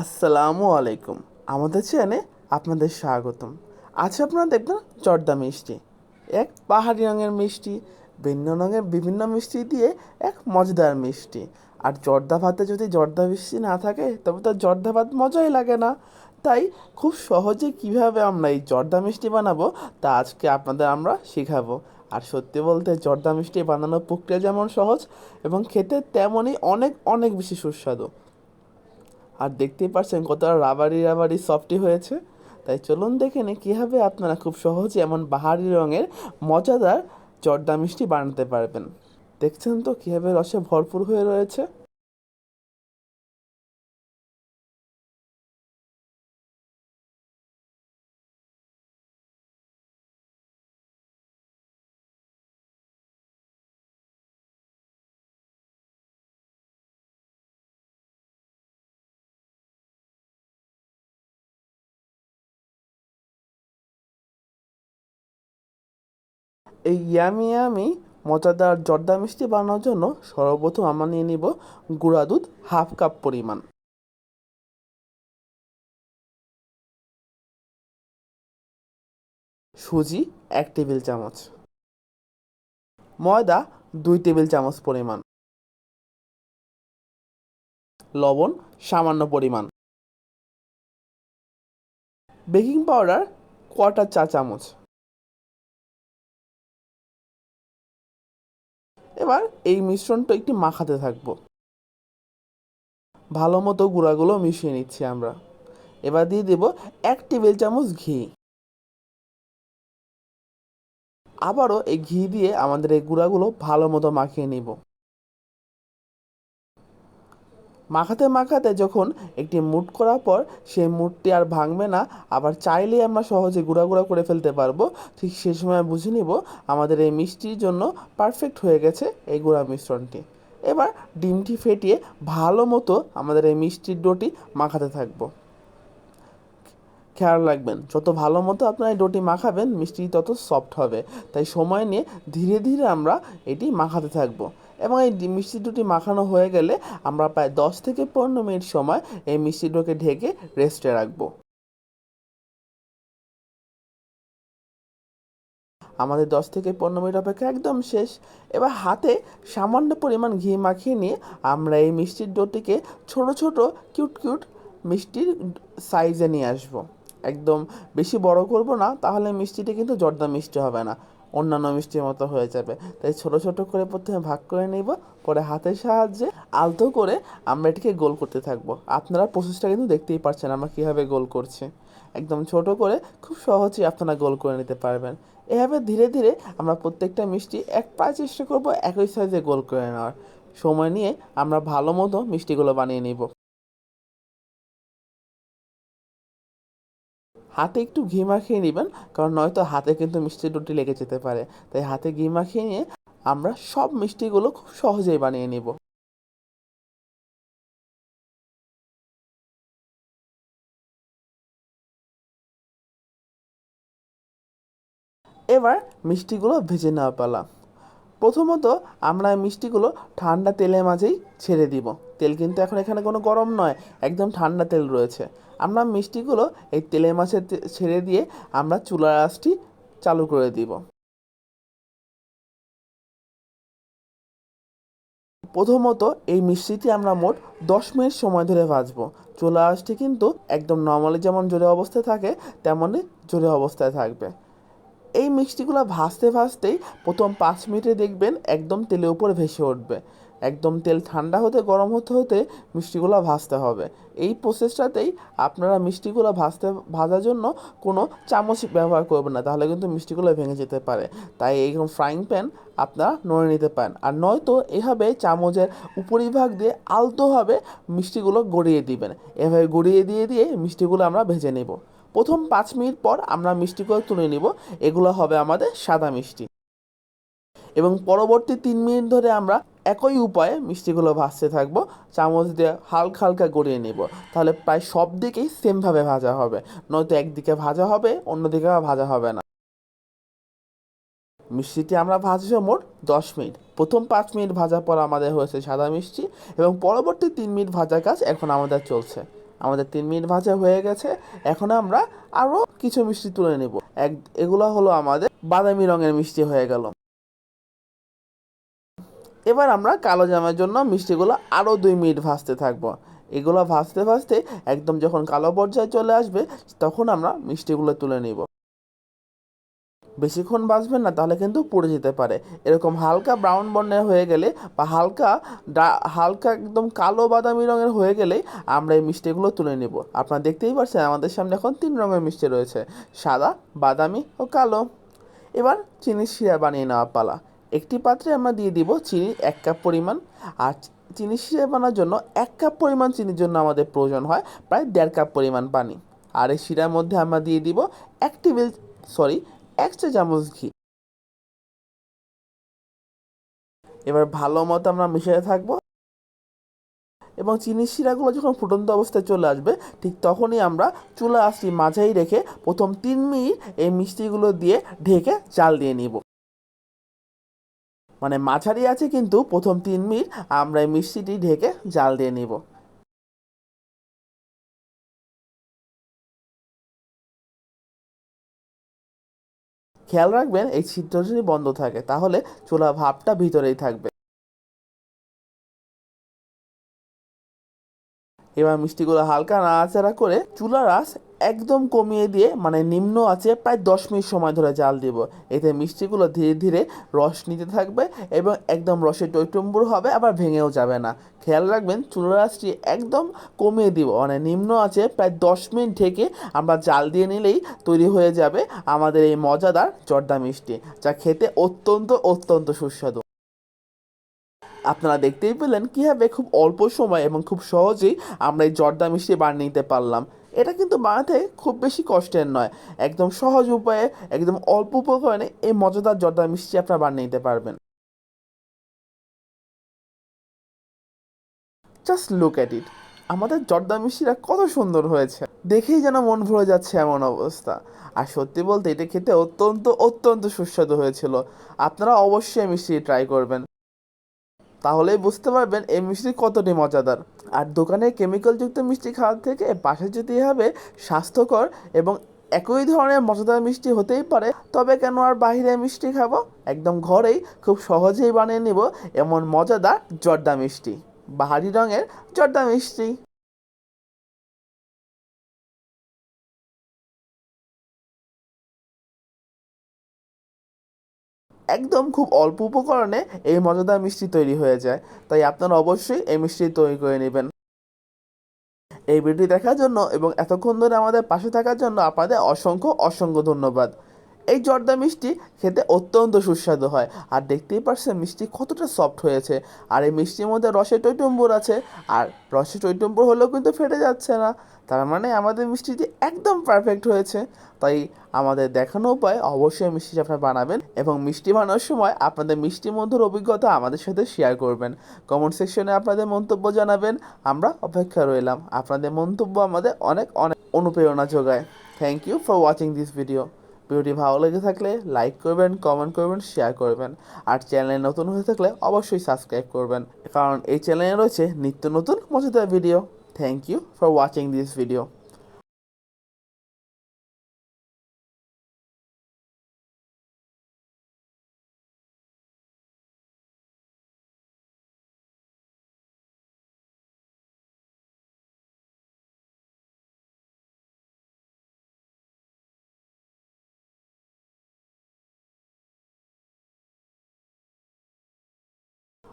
আসসালামু আলাইকুম। আমাদের চ্যানেলে আপনাদের স্বাগতম। আজ আপনারা দেখবেন জর্দা মিষ্টি। এক পাহাড়ি রঙের মিষ্টি, ভিন্ন রঙের বিভিন্ন মিষ্টি দিয়ে এক মজাদার মিষ্টি। আর জর্দা ভাতে যদি জর্দা মিষ্টি না থাকে, তবে তো জর্দা ভাত মজাই লাগে না। তাই খুব সহজে কীভাবে আমরা এই জর্দা মিষ্টি বানাবো, তা আজকে আপনাদের আমরা শেখাবো। আর সত্যি বলতে জর্দা মিষ্টি বানানোর প্রক্রিয়া যেমন সহজ এবং খেতে তেমনই অনেক অনেক বেশি সুস্বাদু। আর দেখতেই পাচ্ছেন কতটা রাবারি রাবারি সফটি হয়েছে। তাই চলুন দেখে নিই কীভাবে আপনারা খুব সহজে এমন বাহারি রঙের মজাদার চর্দা মিষ্টি বানাতে পারবেন। দেখছেন তো কীভাবে রসে ভরপুর হয়ে রয়েছে? এই ইয়ামি ইয়ামি মজাদার জর্দা মিষ্টি বানানোর জন্য সর্বপ্রথম আমরা নিয়ে নিব গুঁড়া দুধ হাফ কাপ পরিমাণ। সুজি এক টেবিল চামচ। ময়দা দুই টেবিল চামচ পরিমাণ। লবণ সামান্য পরিমাণ। বেকিং পাউডার কোয়াটার চা চামচ। এবার এই মিশ্রণটা একটু মাখাতে থাকব। ভালো মতো গুঁড়াগুলো মিশিয়ে নিচ্ছি আমরা। এবার দিয়ে দেব এক টেবিল চামচ ঘি। আবারও এই ঘি দিয়ে আমাদের এই গুঁড়াগুলো ভালো মতো মাখিয়ে নিব। মাখাতে মাখাতে যখন একটি মুট করার পর সেই মুটটি আর ভাঙবে না, আবার চাইলেই আমরা সহজে গুঁড়া গুঁড়া করে ফেলতে পারব। ঠিক সে সময় বুঝে নিব আমাদের এই মিষ্টির জন্য পারফেক্ট হয়ে গেছে এই গুঁড়া মিশ্রণটি। এবার ডিমটি ফেটিয়ে ভালো মতো আমাদের এই মিষ্টির ডোটি মাখাতে থাকব। খেয়াল রাখবেন, যত ভালো মতো আপনারা এই ডোটি মাখাবেন, মিষ্টি তত সফট হবে। তাই সময় নিয়ে ধীরে ধীরে আমরা এটি মাখাতে থাকব। এবং এই মিষ্টি ডোটি মাখানো হয়ে গেলে আমরা প্রায় দশ থেকে পনেরো মিনিট সময় এই মিষ্টি ডোকে ঢেকে রেস্টে রাখব। আমাদের দশ থেকে পনেরো মিনিট অপেক্ষা একদম শেষ। এবার হাতে সামান্য পরিমাণ ঘি মাখিয়ে নিয়ে আমরা এই মিষ্টির ডোটিকে ছোট ছোট কিউট কিউট মিষ্টির সাইজে নিয়ে আসব। একদম বেশি বড় করব না, তাহলে মিষ্টিটি কিন্তু জর্দা মিষ্টি হবে না। অন্যান্য মিষ্টির মতো হয়ে যাবে। তাই ছোট ছোট করে প্রথমে ভাগ করে নিব, পরে হাতের সাহায্যে আলতো করে আমরা এটিকে গোল করতে থাকব। আপনারা প্রসেসটা কিন্তু দেখতেই পারছেন আমরা কীভাবে গোল করছি। একদম ছোট করে খুব সহজেই আপনারা গোল করে নিতে পারবেন। এভাবে ধীরে ধীরে আমরা প্রত্যেকটা মিষ্টি এক প্রায় চেষ্টা করব একই সাইজে গোল করে নেওয়ার। সময় নিয়ে আমরা ভালো মতো মিষ্টিগুলো বানিয়ে নিব। হাতে একটু ঘি মাখিয়ে নেবেন, কারণ নয়তো হাতে কিন্তু মিষ্টি রুটি লেগে যেতে পারে। তাই হাতে ঘি মাখিয়ে নিয়ে আমরা সব মিষ্টিগুলো খুব সহজেই বানিয়ে নিব। এবার মিষ্টিগুলো ভেজে নেওয়া পালা। প্রথমত আমরা মিষ্টিগুলো ঠান্ডা তেলের মাঝেই ছেড়ে দিব। তেল কিন্তু এখন এখানে কোনো গরম নয়, একদম ঠান্ডা তেল রয়েছে। আমরা মিষ্টিগুলো এই তেলের মাঝে ছেড়ে দিয়ে আমরা চুলার আঁচটি চালু করে দিব। প্রথমত এই মিষ্টিটি আমরা মোট দশ মিনিট সময় ধরে ভাজবো। চুলা আঁচটি কিন্তু একদম নর্মালি যেমন জোরে অবস্থায় থাকে, তেমনই জোরে অবস্থায় থাকবে। এই মিষ্টিগুলো ভাজতে ভাজতেই প্রথম পাঁচ মিনিটে দেখবেন একদম তেলের উপর ভেসে উঠবে। একদম তেল ঠান্ডা হতে, গরম হতে হতে মিষ্টিগুলো ভাজতে হবে। এই প্রসেসটাতেই আপনারা মিষ্টিগুলো ভাজতে, ভাজার জন্য কোনো চামচ ব্যবহার করবেন না, তাহলে কিন্তু মিষ্টিগুলো ভেঙে যেতে পারে। তাই এইরকম ফ্রাইং প্যান আপনারা নড়ে নিতে পারেন। আর নয়তো এভাবে চামচের উপরিভাগ দিয়ে আলতোভাবে মিষ্টিগুলো গড়িয়ে দিবেন। এভাবে গড়িয়ে দিয়ে দিয়ে মিষ্টিগুলো আমরা ভেজে নেব। প্রথম পাঁচ মিনিট পর আমরা মিষ্টিগুলো তুলে নিব। এগুলো হবে আমাদের সাদা মিষ্টি। এবং পরবর্তী তিন মিনিট ধরে আমরা একই উপায়ে মিষ্টিগুলো ভাজতে থাকব। চামচ দিয়ে হালকা হালকা গড়িয়ে নেব। তাহলে প্রায় সব দিকেই সেমভাবে ভাজা হবে। নয়তো একদিকে ভাজা হবে, অন্যদিকে ভাজা হবে না। মিষ্টিটি আমরা ভাজবো মোট দশ মিনিট। প্রথম পাঁচ মিনিট ভাজার পর আমাদের হয়েছে সাদা মিষ্টি এবং পরবর্তী তিন মিনিট ভাজার কাজ এখন আমাদের চলছে। আমাদের তিন মিনিট ভাজা হয়ে গেছে। এখন আমরা আরও কিছু মিষ্টি তুলে নেব। এক, এগুলো হলো আমাদের বাদামি রঙের মিষ্টি হয়ে গেল। এবার আমরা কালো জামের জন্য মিষ্টিগুলো আরও দুই মিনিট ভাজতে থাকব। এগুলো ভাজতে ভাজতে একদম যখন কালো পর্যায়ে চলে আসবে, তখন আমরা মিষ্টিগুলো তুলে নিব। বেশিক্ষণ ভাজবেন না, তাহলে কিন্তু পড়ে যেতে পারে। এরকম হালকা ব্রাউন বর্ণের হয়ে গেলে বা হালকা হালকা একদম কালো বাদামি রঙের হয়ে গেলেই আমরা এই মিষ্টিগুলো তুলে নেব। আপনারা দেখতেই পাচ্ছেন আমাদের সামনে এখন তিন রঙের মিষ্টি রয়েছে, সাদা, বাদামি ও কালো। এবার চিনির শিরা বানিয়ে নেওয়া পালা। একটি পাত্রে আমরা দিয়ে দিব চিনি এক কাপ পরিমাণ, আর চিনি শিরা বানানোর জন্য এক কাপ পরিমাণ চিনির জন্য আমাদের প্রয়োজন হয় প্রায় দেড় কাপ পরিমাণ পানি। আর এই শিরার মধ্যে আমরা দিয়ে দিব এক টেবিল সরি এক চা চামচ ঘি। এবার ভালো মতো আমরা মিশিয়ে থাকব। এবং চিনির শিরাগুলো যখন ফুটন্ত অবস্থায় চলে আসবে, ঠিক তখনই আমরা চুলা আসি মাঝাই রেখে প্রথম তিন মিনিট এই মিষ্টিগুলো দিয়ে ঢেকে চাল দিয়ে নিব। মানে মাঝারি আছে কিন্তু প্রথম তিন মিনিট আমরা এই মিষ্টিটি ঢেকে জাল দিয়ে নিব। খেয়াল রাখবেন, এই ছিদ্র যদি বন্ধ থাকে, তাহলে চুলা ভাবটা ভিতরেই থাকবে। এবার মিষ্টিগুলো হালকা নাড়াচাড়া করে চুলার আঁচ একদম কমিয়ে দিয়ে মানে নিম্ন আছে, প্রায় দশ মিনিট সময় ধরে জাল দিব। এতে মিষ্টিগুলো ধীরে ধীরে রস নিতে থাকবে এবং একদম রসে টইটম্বুর হবে, আবার ভেঙেও যাবে না। খেয়াল রাখবেন চুলার আঁচটি একদম কমিয়ে দিব। মানে নিম্ন আছে, প্রায় দশ মিনিট থেকে আমরা জাল দিয়ে নিলেই তৈরি হয়ে যাবে আমাদের এই মজাদার জর্দা মিষ্টি, যা খেতে অত্যন্ত অত্যন্ত সুস্বাদু। আপনারা দেখতেই পেলেন কীভাবে খুব অল্প সময় এবং খুব সহজেই আমরা এই জর্দা মিষ্টি বানিয়ে নিতে পারলাম। এটা কিন্তু বানাতে খুব বেশি কষ্টের নয়। একদম সহজ উপায়ে, একদম অল্প উপকরণে এই মজাদার জর্দা মিষ্টি আপনারা বানিয়ে নিতে পারবেন। জাস্ট লুক অ্যাট ইট আমাদের জর্দা মিষ্টিটা কত সুন্দর হয়েছে। দেখেই যেন মন ভরে যাচ্ছে এমন অবস্থা। আর সত্যি বলতে এটা খেতে অত্যন্ত অত্যন্ত সুস্বাদু হয়েছিল। আপনারা অবশ্যই মিষ্টি ট্রাই করবেন। তাহলেই বুঝতে পারবেন এই মিষ্টি কতটি মজাদার। আর দোকানের কেমিক্যালযুক্ত মিষ্টি খাওয়ার থেকে পাশে যদি হবে স্বাস্থ্যকর এবং একই ধরনের মজাদার মিষ্টি হতেই পারে। তবে কেন আর বাহিরে মিষ্টি খাব? একদম ঘরেই খুব সহজেই বানিয়ে নিব এমন মজাদার জর্দা মিষ্টি। বাহারি রঙের জর্দা মিষ্টি। একদম খুব অল্প উপকরণে এই মজাদার মিষ্টি তৈরি হয়ে যায়। তাই আপনারা অবশ্যই এই মিষ্টি তৈরি করে নেবেন। এই ভিডিওটি দেখার জন্য এবং এতক্ষণ ধরে আমাদের পাশে থাকার জন্য আপনাদের অসংখ্য অসংখ্য ধন্যবাদ। এই জর্দা মিষ্টি খেতে অত্যন্ত সুস্বাদু হয়। আর দেখতেই পারছেন মিষ্টি কতটা সফট হয়েছে। আর এই মিষ্টির মধ্যে রসে টৈটম্বুর আছে। আর রসে টৈটম্বুর হলেও কিন্তু ফেটে যাচ্ছে না। তার মানে আমাদের মিষ্টিটি একদম পারফেক্ট হয়েছে। তাই আমাদের দেখানো উপায় অবশ্যই মিষ্টি আপনারা বানাবেন এবং মিষ্টি বানানোর সময় আপনাদের মিষ্টি মধুর অভিজ্ঞতা আমাদের সাথে শেয়ার করবেন। কমেন্ট সেকশনে আপনাদের মন্তব্য জানাবেন। আমরা অপেক্ষা রইলাম। আপনাদের মন্তব্য আমাদের অনেক অনেক অনুপ্রেরণা যোগায়। Thank you for watching this video ভিডিওটি ভালো লেগে থাকলে লাইক করবেন কমেন্ট করবেন শেয়ার করবেন। আর চ্যানেলে নতুন হয়ে থাকলে অবশ্যই সাবস্ক্রাইব করবেন। কারণ এই চ্যানেলে রয়েছে নিত্য নতুন মজাদার video thank you for watching this video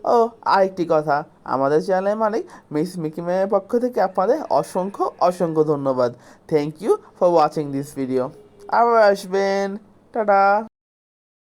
ও, আরেকটি কথা। আমাদের চ্যানেলের মালিক মিস মিকি ম্যামের পক্ষ থেকে আপনাদের অসংখ্য অসংখ্য ধন্যবাদ। Thank you for watching this video আবার আসবেন। টাটা।